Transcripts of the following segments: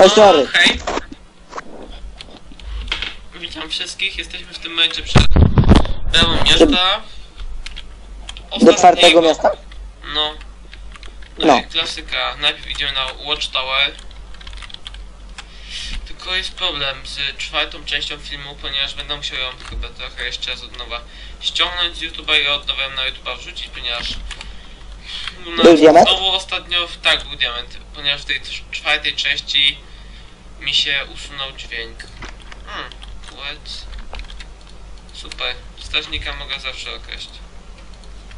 O, sorry. hej. Witam wszystkich, jesteśmy w tym momencie przed bramą miasta. Do czwartego miasta? No. No. No. i Klasyka. Najpierw idziemy na Watch Tower. Tylko jest problem z czwartą częścią filmu, ponieważ będę musiał ją chyba trochę jeszcze raz od nowa ściągnąć z YouTube'a i od nowa ją na YouTube'a wrzucić, ponieważ no, Był diament? Znowu ostatnio, tak, był diament, ponieważ w tej cz- czwartej części mi się usunął dźwięk. Hmm, what? Super. Strażnika mogę zawsze określić.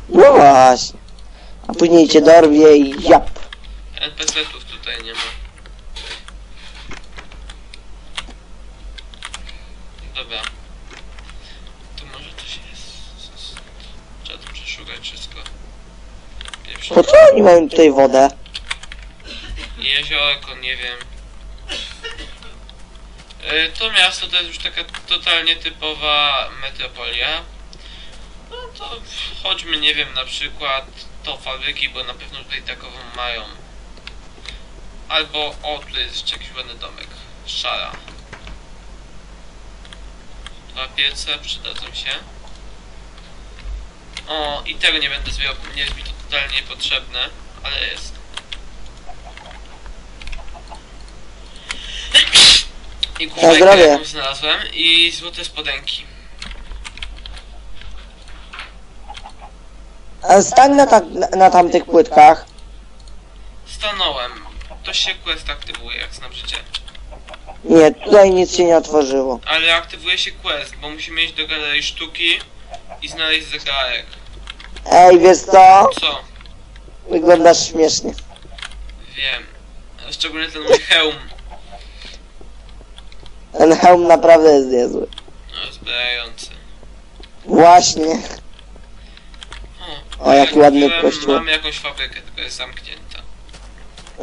No właśnie. A później cię dorwie i jap. NPC-ów tutaj nie ma. Dobra. Tu może coś jest. Trzeba tu przeszukać wszystko. Pierwsze Po co oni mają tutaj wodę? jeziorko, nie wiem. E, To miasto to jest już taka totalnie typowa metropolia. No to chodźmy, nie wiem, na przykład do fabryki, bo na pewno tutaj takową mają. Albo, o, tu jest jeszcze jakiś ładny domek. Szara. Dwa piece przydadzą się. O, i tego nie będę zbierał, nie jest mi to totalnie niepotrzebne, ale jest. I zdrowie. jaką znalazłem i złote spodenki. A stań na, na, na tamtych płytkach. Stanąłem. To się quest aktywuje, jak znam życie. Nie, tutaj nic się nie otworzyło. Ale aktywuje się quest, bo musimy iść do galerii sztuki i znaleźć zegarek. Ej, wiesz co? Co? Wyglądasz śmiesznie. Wiem. Szczególnie ten mój hełm. Ten hełm naprawdę jest niezły. No, zbrający. Właśnie. O, O, jaki jak ładny mówiłem, kościół. Mam jakąś fabrykę, tylko jest zamknięta.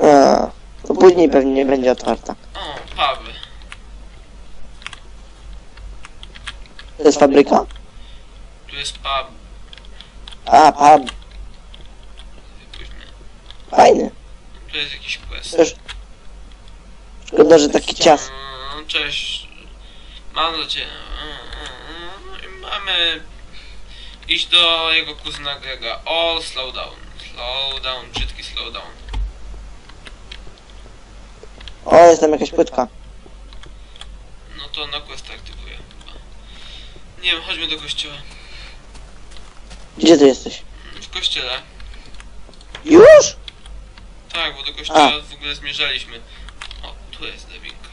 A, to później pewnie będzie otwarta. O, pub. To jest fabryka? Tu jest pub. A, pub. Później. Fajny. Tu jest jakiś quest. Szkoda, że taki cias. Mm, Cześć. Mam do ciebie. No i mamy iść do jego kuzyna Grega. O, slow down. Slow down, brzydki slow down. O, jest tam jakaś płytka. No to na quest aktywuję chyba. Nie wiem, chodźmy do kościoła. Gdzie ty jesteś? W kościele. Już? Tak, bo do kościoła w ogóle zmierzaliśmy. O, tu jest drabinka.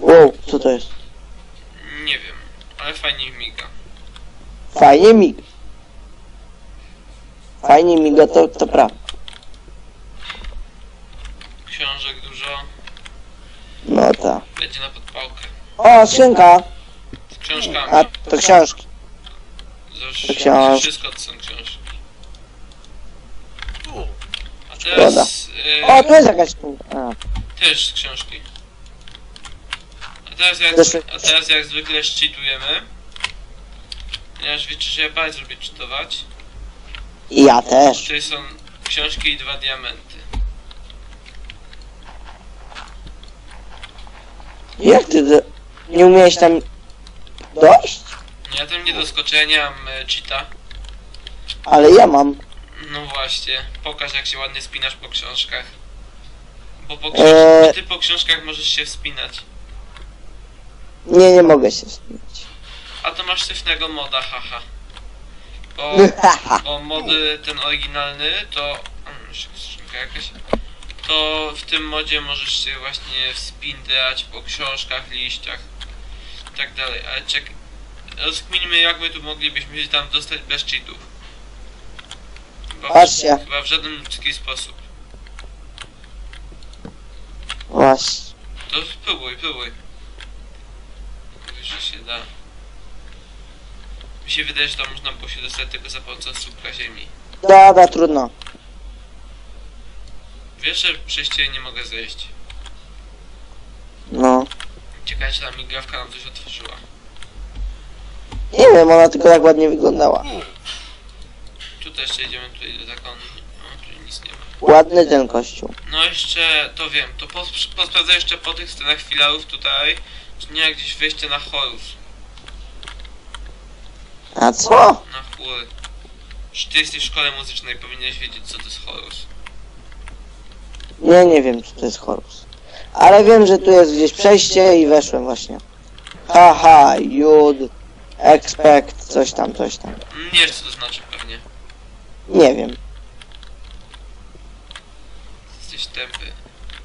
Wow, co to jest? Nie wiem, ale fajnie miga. Fajnie mig. Fajnie miga, to, to prawda. Książek dużo. No tak. Będzie na podpałkę. O, skrzynka. Z książkami. A, to książki. Zresztą to książ- wszystko to są książki. A Szkoda. teraz y, O, tu jest jakaś. A, też książki. A teraz jak, a teraz jak zwykle cheatujemy. Ponieważ wiecie, że ja bardzo lubię cheatować. I ja też. Tutaj są książki i dwa diamenty. Jak ty do... nie umiałeś tam dojść? Ja tam nie doskoczę, ja nie mam e, cheata. Ale ja mam. No właśnie, pokaż jak się ładnie spinasz po książkach. Bo po Eee. książkach, ty po książkach możesz się wspinać. Nie, nie mogę się wspinać. A to masz sztywnego moda, haha. Bo, bo mody ten oryginalny to... Mm, skrzynka jakaś. To w tym modzie możesz się właśnie wspinać po książkach, liściach i tak dalej. Ale czek... Rozkminimy jak my tu moglibyśmy się tam dostać bez cheatów. Chyba, Patrzcie. chyba w żaden ludzki sposób. Właśnie. To spróbuj, próbuj. Że się da. Mi się wydaje, że tam można było się dostać tylko za pomocą słupka ziemi. Dobra, trudno. Wiesz, że przez ciebie nie mogę zejść. No. Ciekawe, czy ta migawka nam coś otworzyła. Nie wiem, ona tylko tak ładnie wyglądała. Tutaj jeszcze idziemy tutaj do zakonu. O, tu nic nie ma. Ładny ten kościół. No jeszcze, to wiem, to pos- posprawdzę jeszcze po tych scenach filarów tutaj, czy nie gdzieś wejście na chorus, A co? na chóry. Czy ty jesteś w szkole muzycznej, powinieneś wiedzieć co to jest chorus. Nie, nie wiem, co to jest chorus. Ale wiem, że tu jest gdzieś przejście i weszłem właśnie. Haha, jud, expect, coś tam, coś tam. Nie wiesz co to znaczy pewnie. Nie wiem. Jesteś tępy.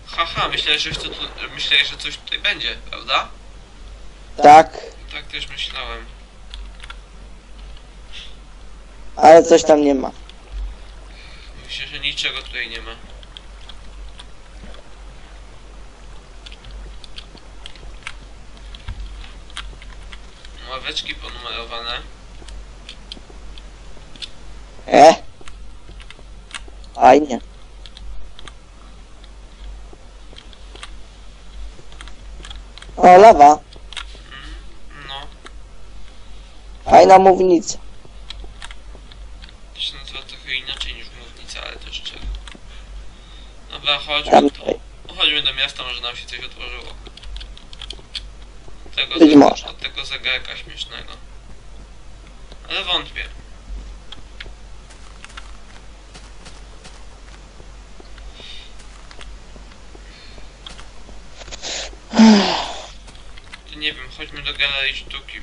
Haha, myślałeś, że, coś tu, myślałeś, że coś tutaj będzie, prawda? Tak, Tak też myślałem. ale coś tam nie ma. Myślę, że niczego tutaj nie ma. Ławeczki ponumerowane. E? Fajnie. O, lawa. No, Fajna mównica. to się nazywa trochę inaczej niż mównica, ale też czego. Dobra, chodźmy, Tam to, tutaj. chodźmy do miasta, może nam się coś otworzyło. Tego, Być może. Od tego zegarka śmiesznego. Ale wątpię. To nie wiem, chodźmy do galerii sztuki.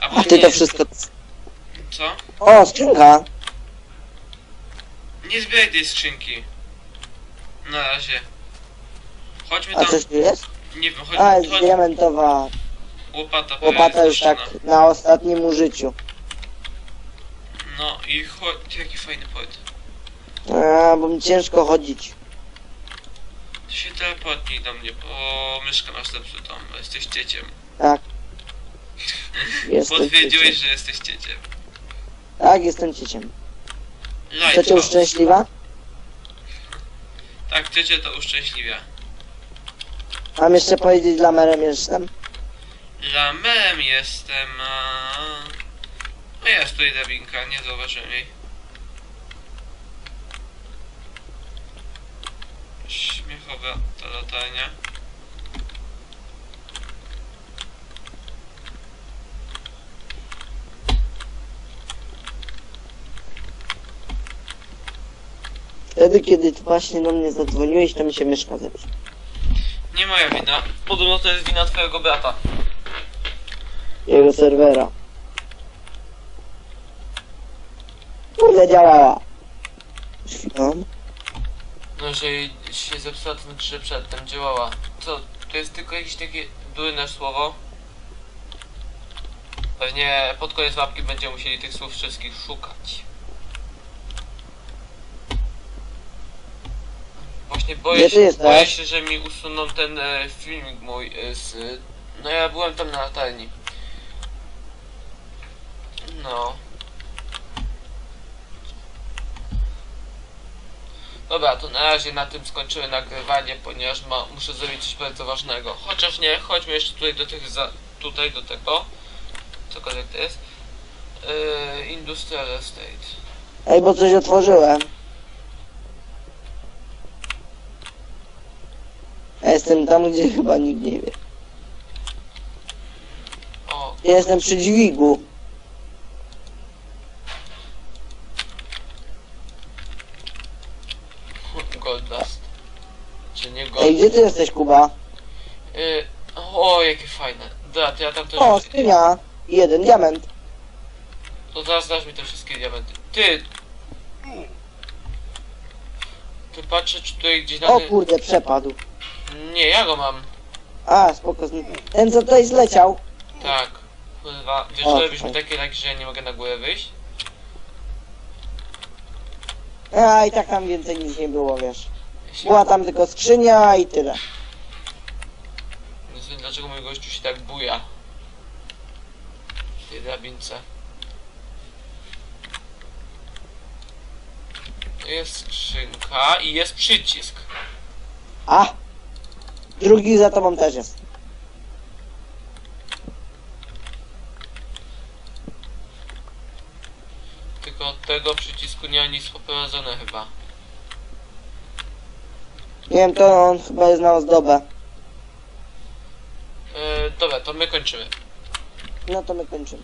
A A ty to wszystko... Co? O, skrzynka. Nie zbieraj tej skrzynki. Na razie. Chodźmy A tam. coś tu jest? Nie wiem, A, chodźmy. jest Chodź, diamentowa łopata. łopata już tak na ostatnim użyciu. No i chodź. Jaki fajny poet. A, bo mi ciężko chodzić. Ty się teleportnij do mnie, bo myszkę masz zepsutą, bo jesteś cieciem. Jestem Potwierdziłeś, cieciem. że jesteś cieciem. Tak, jestem cieciem. Light Chcecie house. uszczęśliwa? Tak, ciecie to uszczęśliwia. Mam jeszcze powiedzieć dla merem jestem? Lamerem jestem, a... No jest tutaj drabinka, nie zauważyłem jej. Śmiechowa ta latarnia. Wtedy, kiedy ty właśnie do mnie zadzwoniłeś, to mi się myszka zepsuła. Nie moja wina. Podobno to jest wina twojego brata. Jego serwera. Kurde, działała. Chwilą. No, jeżeli się zepsuła, to znaczy, że przedtem działała. Co, to jest tylko jakieś takie durne słowo? Pewnie pod koniec mapki będziemy musieli tych słów wszystkich szukać. Właśnie boję Gdzie ty się, jesteś? boję się, że mi usuną ten e, filmik mój e, z... No ja byłem tam na latarni. No. Dobra, to na razie na tym skończymy nagrywanie, ponieważ ma, muszę zrobić coś bardzo ważnego. Chociaż nie, chodźmy jeszcze tutaj do tych za, tutaj do tego. Cokolwiek to jest. Yy, Industrial Estate. Ej, bo coś otworzyłem. Ja jestem tam, gdzie chyba nikt nie wie. O, Ja jestem przy dźwigu. Gold Dust. Czy nie Ej, gdzie ty jesteś, Kuba? yy, O, jakie fajne. Da, to ja tam też... O, skrzynia. Jeden diament. To zaraz dasz mi te wszystkie diamenty. Ty! Ty patrzę, czy tutaj gdzieś na O kurde, przepadł. Nie, ja go mam. A, spoko. Ten, co tutaj zleciał. Tak. Kurwa, wiesz, O, że robisz mi takie lagi, że ja nie mogę na górę wyjść? A, i tak tam więcej nic nie było, wiesz. Jeśli... Była tam tylko skrzynia i tyle. Nie wiem, dlaczego mój gościu się tak buja. W tej drabince. Jest skrzynka i jest przycisk. A! Drugi za tobą też jest. Tylko od tego przycisku nie ma nic poprowadzone chyba. Nie wiem, to on chyba jest na ozdobę. E, dobra, to my kończymy. No to my kończymy.